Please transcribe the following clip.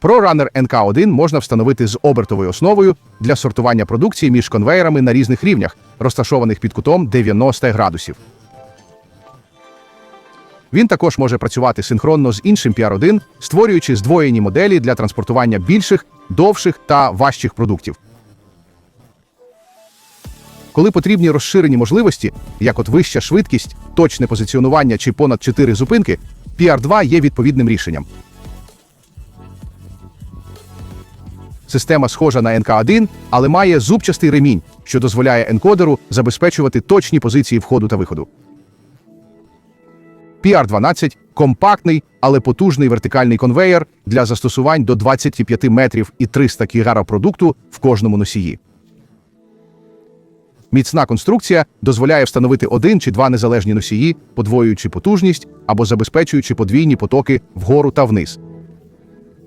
ProRunner NK1 можна встановити з обертовою основою для сортування продукції між конвеєрами на різних рівнях, розташованих під кутом 90 градусів. Він також може працювати синхронно з іншим PR1, створюючи здвоєні моделі для транспортування більших, довших та важчих продуктів. Коли потрібні розширені можливості, як от вища швидкість, точне позиціонування чи понад 4 зупинки, PR2 є відповідним рішенням. Система схожа на NK1, але має зубчастий ремінь, що дозволяє енкодеру забезпечувати точні позиції входу та виходу. PR12 – компактний, але потужний вертикальний конвеєр для застосувань до 25 метрів і 300 кг продукту в кожному носії. Міцна конструкція дозволяє встановити один чи два незалежні носії, подвоюючи потужність або забезпечуючи подвійні потоки вгору та вниз.